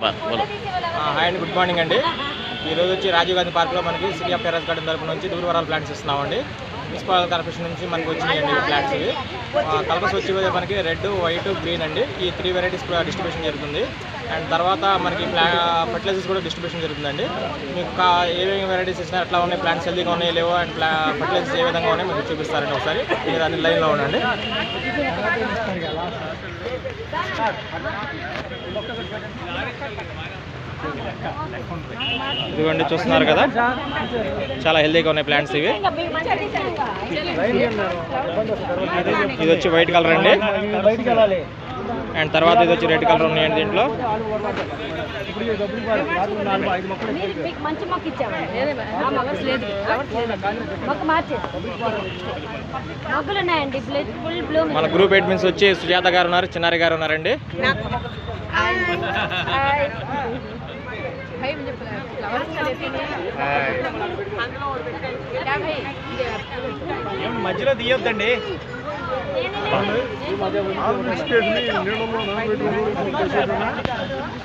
Hi అండి good morning అండి. ఈరోజు వచ్చి రాజీవ్ గాంధీ పార్క్లో మనకి సిటీ ఆఫ్ టెరస్ గార్డెన్ తరపు నుంచి దూరవరాల ప్లాంట్స్ ఇస్తున్నామండి. మున్సిపల్ కార్పొరేషన్ నుంచి మనకి వచ్చినాయండి ప్లాంట్స్ ఇవి. కలర్స్ వచ్చి మనకి రెడ్ వైట్ గ్రీన్ అండి. ఈ త్రీ వెరైటీస్ కూడా డిస్ట్రిబ్యూషన్ జరుగుతుంది. అండ్ తర్వాత మనకి ఫర్టిలైజర్స్ కూడా డిస్ట్రిబ్యూషన్ జరుగుతుందండి. మీకు ఏమేమి వెరైటీస్ ఇచ్చినా ఎట్లా ఉన్నాయి ప్లాంట్స్ హెల్దీగా ఉన్నాయి లేవో అండ్ ఫర్టిలైజర్స్ ఏ విధంగా ఉన్నాయి మీకు చూపిస్తారండి ఒకసారి. మీరు అన్ని లైన్లో ఉండండి. ఇదిగోండి చూస్తున్నారు కదా? చాలా హెల్తీగా ఉన్నాయి ప్లాంట్స్ ఇవి. ఇది వచ్చి వైట్ కలర్ అండి. అండ్ తర్వాత ఇది వచ్చి రెడ్ కలర్ ఉన్నాయండి దీంట్లో. మన గ్రూప్ అడ్మిన్స్ వచ్చి సుజాత గారు ఉన్నారు చిన్నారి గారు ఉన్నారండి. మధ్యలో తీయొద్దండి. ఆర్బిట్ స్టేట్ని నీళ్ళలో నానబెట్టుకుని